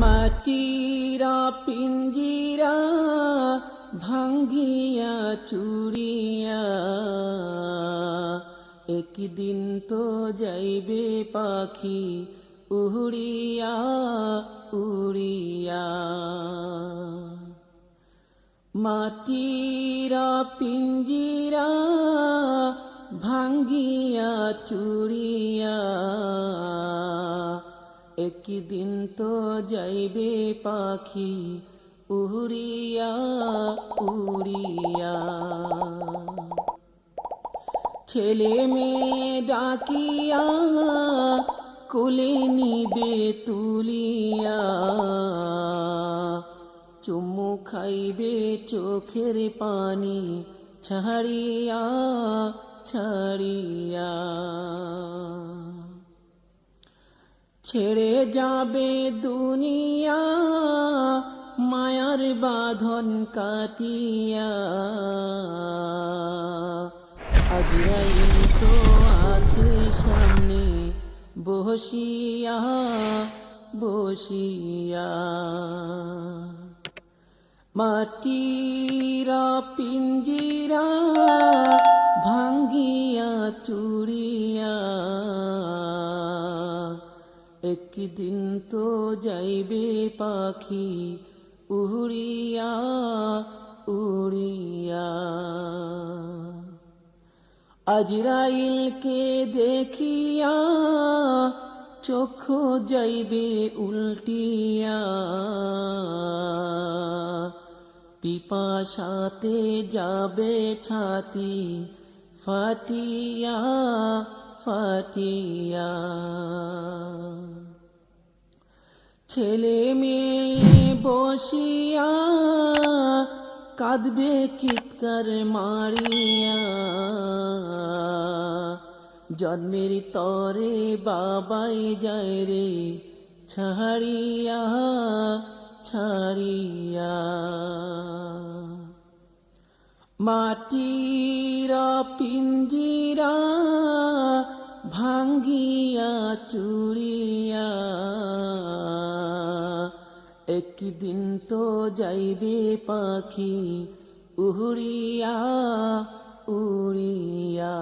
মাটিরা পিঞ্জিরা ভাঙ্গিয়া চুরিয়া। একদিন তো যাইবে পাখি উড়িয়া উড়িয়া। মাটিরা পিঞ্জিরা ভাঙ্গিয়া চুরিয়া। একদিন তো যাইবে পাখি, উড়িয়া উড়িয়া। ছেলে মেয়ে ডাকিয়া, কোলে নিবে তুলিয়া। চুমু খাইবে চোখের পানি, ছাড়িয়া ছাড়িয়া। ছেড়ে যাবে দুনিয়া মায়ার বাঁধন কাটিয়া। আজরাইল তো আছে সামনে বসিয়া বসিয়া। মাটিরা পিঞ্জিরা একদিন তো যাইবে পাখি, উড়িয়া উড়িয়া। আজরাইলকে দেখিয়া চোখ যাইবে উল্টিয়া। পিপাসাতে যাবে ছাতি, ফাটিয়া ফাটিয়া। ছেলে মেয়ে বসিয়া কাঁদবে চিৎকার মারিয়া। জন্মের তরে বাবাই যায় রে ছাড়িয়া ছাড়িয়া। মাটিরা পিঞ্জিরা ভাঙ্গিয়া চুরিয়া একদিন তো যাইবে পাখি উড়িয়া উড়িয়া।